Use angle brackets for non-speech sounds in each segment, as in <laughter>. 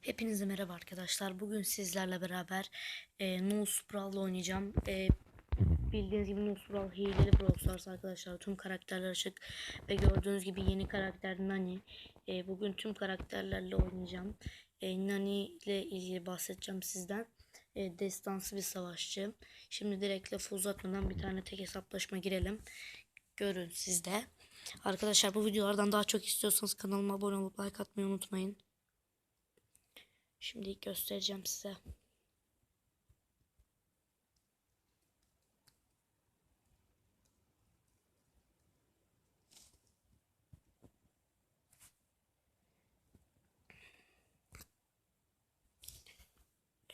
Hepinize merhaba arkadaşlar. Bugün sizlerle beraber e, No Brawl'la oynayacağım. E, bildiğiniz gibi No Brawl hileli Brawl Stars arkadaşlar. Tüm karakterler açık. Ve gördüğünüz gibi yeni karakter Nani. E, bugün tüm karakterlerle oynayacağım. E, Nani ile ilgili bahsedeceğim sizden. E, destansı bir savaşçı. Şimdi direkt lafı uzatmadan bir tane tek hesaplaşma girelim. Görün sizde. Arkadaşlar bu videolardan daha çok istiyorsanız kanalıma abone olup like atmayı unutmayın. Şimdi göstereceğim size.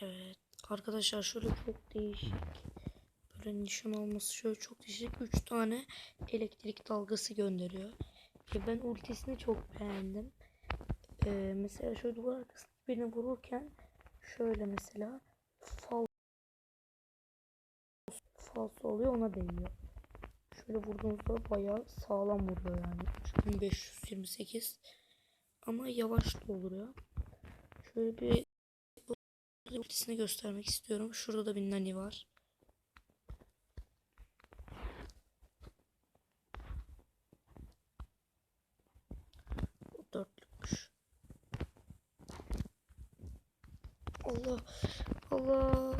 Evet. Arkadaşlar şöyle çok değişik. Böyle nişan alması şöyle çok değişik. 3 tane elektrik dalgası gönderiyor. E ben ultisini çok beğendim. Ee, mesela şöyle duvar arkasında birini vururken şöyle mesela fal falso oluyor ona değiyor. Şöyle vurduğunuzda bayağı sağlam vuruyor yani. 3528 ama yavaş da oluyor. Şöyle bir ultisini göstermek istiyorum. Şurada da bir nani var. Bu dörtlükmüş. Allah Allah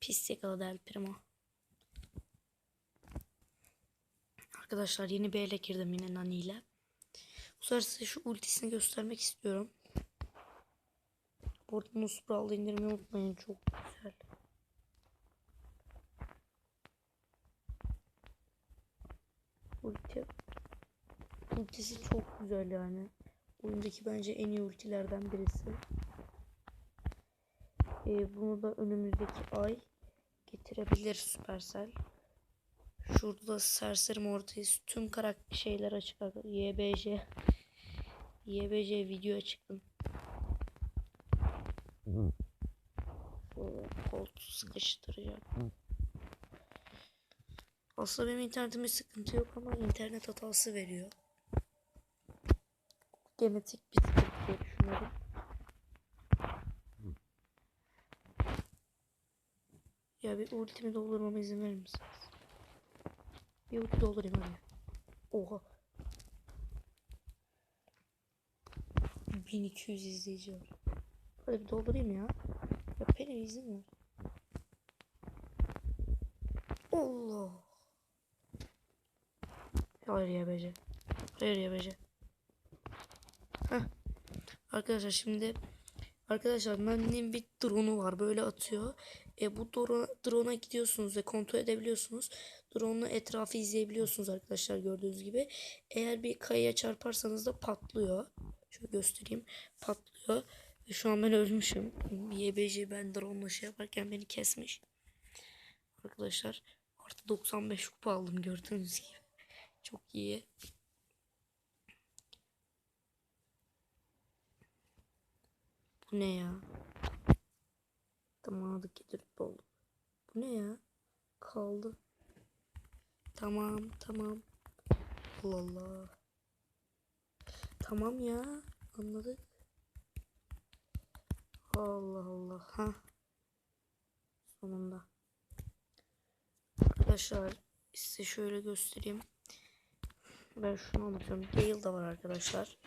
pis yakaladı El Primo. Arkadaşlar yeni bir ele girdim yine Nani ile. Bu sefer size şu ultisini göstermek istiyorum. Burada Nusbral'da indirmeyi unutmayın çok güzel. Ulti. Ultisi çok güzel yani. Oyundaki bence en iyi ultilerden birisi. Ee, bunu da önümüzdeki ay getirebilir Supercell. Şurada da serseri Mortis tüm karakter şeyler açık. YBJ YBJ video çıktım. Koltuğu sıkıştıracağım. Aslında benim internetimde sıkıntı yok ama internet hatası veriyor genetik bir sıkıntı diye düşünüyorum. Ya bir ultimi doldurmama izin verir misiniz? Bir ulti doldurayım hadi. Oha. 1200 izleyici var. Hadi bir doldurayım ya. Ya Peri izin ver. Allah. Hayır ya bece. Hayır ya bece. Arkadaşlar şimdi arkadaşlar Nani'nin bir drone'u var böyle atıyor. E bu drone, drone'a gidiyorsunuz ve kontrol edebiliyorsunuz. Drone'la etrafı izleyebiliyorsunuz arkadaşlar gördüğünüz gibi. Eğer bir kayaya çarparsanız da patlıyor. Şöyle göstereyim. Patlıyor. Ve şu an ben ölmüşüm. YBC ben drone'la şey yaparken beni kesmiş. Arkadaşlar artı 95 kupa aldım gördüğünüz gibi. Çok iyi. Bu ne ya? Tamamladık getirip oldu. Bu ne ya? Kaldı. Tamam tamam. Allah Allah. Tamam ya. Anladık. Allah Allah. Ha. Sonunda. Arkadaşlar size şöyle göstereyim. Ben şunu anlatıyorum. Gale da var arkadaşlar.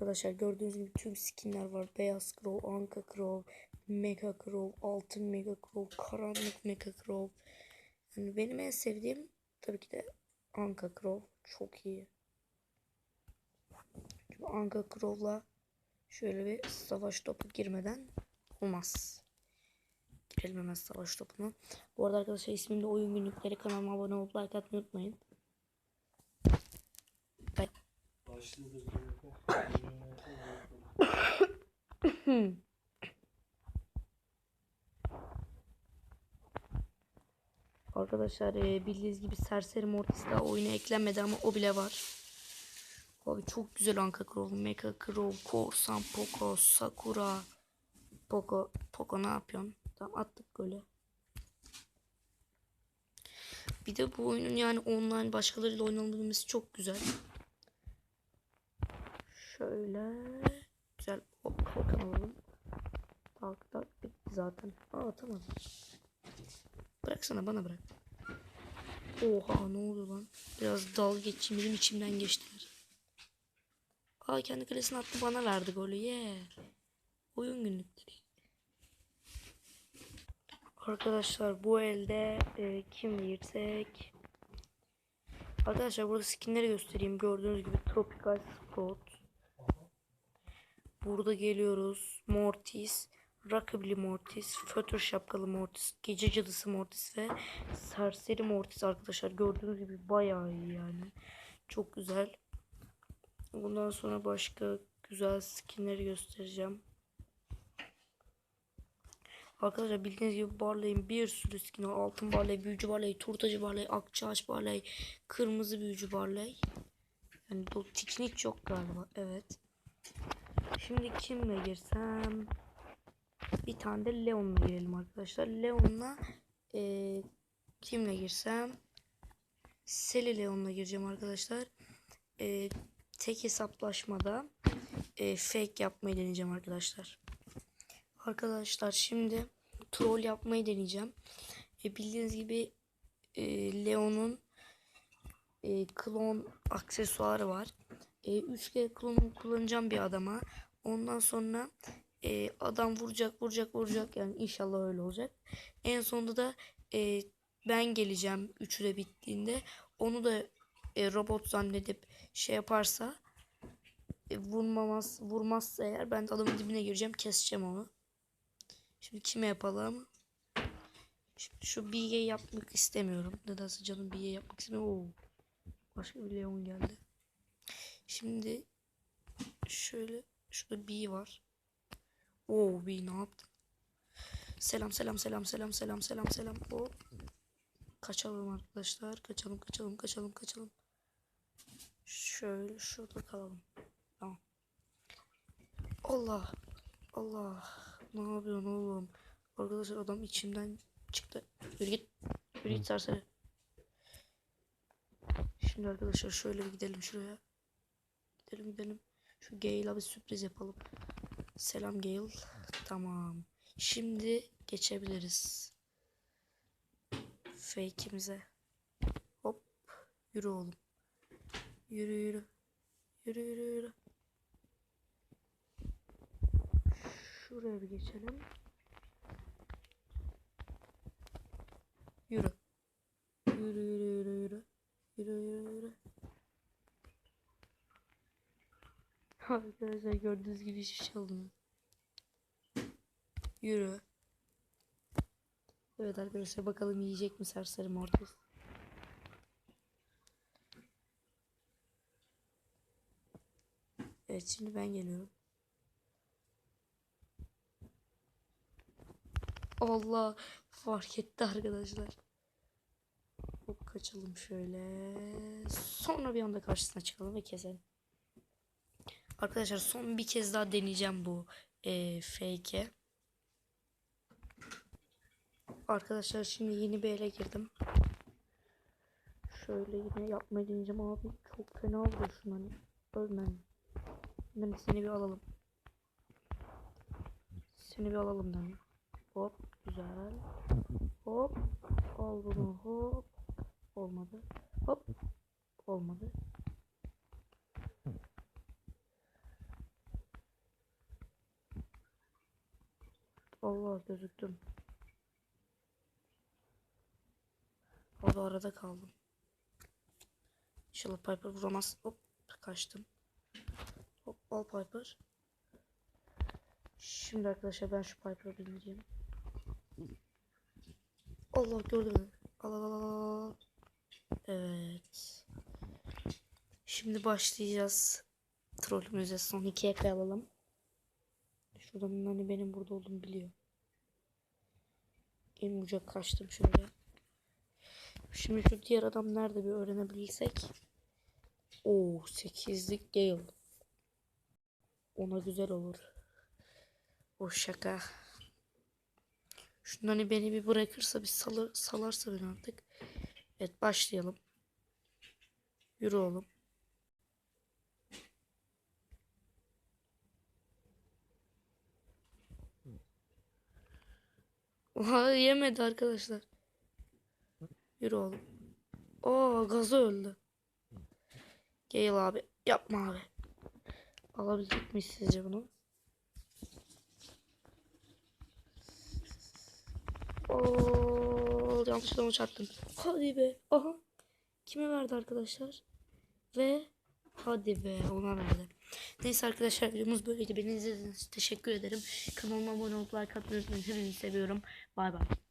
Arkadaşlar gördüğünüz gibi tüm skinler var. Beyaz Crow, Anka Crow, Mega Crow, Altın Mega Crow, Karanlık Mega Crow. Yani benim en sevdiğim tabii ki de Anka Crow. Çok iyi. Çünkü Anka Crow'la şöyle bir savaş topu girmeden olmaz. Girelim hemen savaş topuna. Bu arada arkadaşlar ismimde oyun günlükleri kanalıma abone olup like atmayı unutmayın. Başlıdır. <coughs> Arkadaşlar e, bildiğiniz gibi Serseri Mortis daha oyuna eklenmedi ama o bile var. Abi çok güzel Anka Crow, Mecha Crow, Korsan, Poco, Sakura. Poco, Poco ne yapıyorsun? Tamam attık golü. Bir de bu oyunun yani online başkalarıyla oynanabilmesi çok güzel. Şöyle güzel o kalkan alalım. Tak bitti zaten. Aa tamam. Bıraksana bana bırak. Oha ne oldu lan? Biraz dalga geçeyim benim içimden geçtiler. Aa kendi kalesine attı bana verdi golü. Yeah. Oyun günlükleri. Arkadaşlar bu elde e, kim girsek? Arkadaşlar burada skinleri göstereyim. Gördüğünüz gibi Tropical Sprout. Burada geliyoruz. Mortis, Rockabilly Mortis, Fötür Şapkalı Mortis, Gece Cadısı Mortis ve Serseri Mortis arkadaşlar. Gördüğünüz gibi bayağı iyi yani. Çok güzel. Bundan sonra başka güzel skinleri göstereceğim. Arkadaşlar bildiğiniz gibi Barley'in bir sürü skin'i var. Altın Barley, Büyücü Barley, Turtacı Barley, Akçaağaç Barley, Kırmızı Büyücü Barley. Yani bu tikin hiç yok galiba. Evet. Şimdi kimle girsem? Bir tane de Leon'la girelim arkadaşlar. Leon'la eee, kimle girsem? Seli Leon'la gireceğim arkadaşlar. Eee, tek hesaplaşmada eee, fake yapmayı deneyeceğim arkadaşlar. Arkadaşlar şimdi troll yapmayı deneyeceğim. E, bildiğiniz gibi e, Leon'un e, klon aksesuarı var. E, 3G klonu kullanacağım bir adama. Ondan sonra e, adam vuracak vuracak vuracak yani inşallah öyle olacak. En sonunda da e, ben geleceğim üçü de bittiğinde. Onu da e, robot zannedip şey yaparsa e, vurmamaz vurmazsa eğer ben de adamın dibine gireceğim keseceğim onu. Şimdi kime yapalım? Şimdi şu bilge yapmak istemiyorum. Nedense canım bilge yapmak istemiyor. Oo. Başka bir Leon geldi. Şimdi şöyle şurada B var. Oo B ne yaptın? Selam selam selam selam selam selam selam. O kaçalım arkadaşlar. Kaçalım kaçalım kaçalım kaçalım. Şöyle şurada kalalım. Tamam. Allah. Allah. Ne yapıyorsun oğlum? Arkadaşlar adam içimden çıktı. Yürü git. Yürü git serseri. Şimdi arkadaşlar şöyle bir gidelim şuraya. Gidelim gidelim. Şu Gale'a bir sürpriz yapalım. Selam Gale. Tamam. Şimdi geçebiliriz. Fake'imize. Hop. Yürü oğlum. Yürü yürü. Yürü yürü yürü. Şuraya bir geçelim. Yürü. Yürü yürü yürü yürü. Yürü yürü yürü. Arkadaşlar gördüğünüz gibi hiçbir şey olmuyor. Yürü. Evet arkadaşlar bakalım yiyecek mi serseri mortis. Evet şimdi ben geliyorum. Allah fark etti arkadaşlar. Hop kaçalım şöyle. Sonra bir anda karşısına çıkalım ve keselim. Arkadaşlar son bir kez daha deneyeceğim bu e, fake'e. Arkadaşlar şimdi yeni bir ele girdim. Şöyle yine yapmayı deneyeceğim abi. Çok fena vuruyor şunları. Ölmem. Hemen seni bir alalım. Seni bir alalım ben. Hop güzel. Hop. Al bunu hop. Olmadı. Hop. Olmadı. Allah gözüktüm. Orada arada kaldım. İnşallah Piper vuramaz. Hop kaçtım. Hop al Piper. Şimdi arkadaşlar ben şu Piper'ı bindireyim. Allah gördüm. mü? Al al al. Evet. Şimdi başlayacağız. Trollümüze son iki ekle alalım. Şuradan hani benim burada olduğumu biliyor. En uca kaçtım şöyle. Şimdi şu diğer adam nerede bir öğrenebilsek. Oo 8'lik Gale. Ona güzel olur. O şaka. Şundan hani beni bir bırakırsa bir salır, salarsa beni artık. Evet başlayalım. Yürü oğlum. Oha yemedi arkadaşlar. Yürü oğlum. Oo gazı öldü. Gel abi. Yapma abi. Alabildik miyiz sizce bunu? Oo, yanlışlıkla onu çarptım. Hadi be. Aha. Kime verdi arkadaşlar? Ve hadi be ona verdi. Neyse arkadaşlar videomuz böyleydi. Beni izlediğiniz için teşekkür ederim. Kanalıma abone olup like atmayı unutmayın. Hepinizi seviyorum. Bay bay.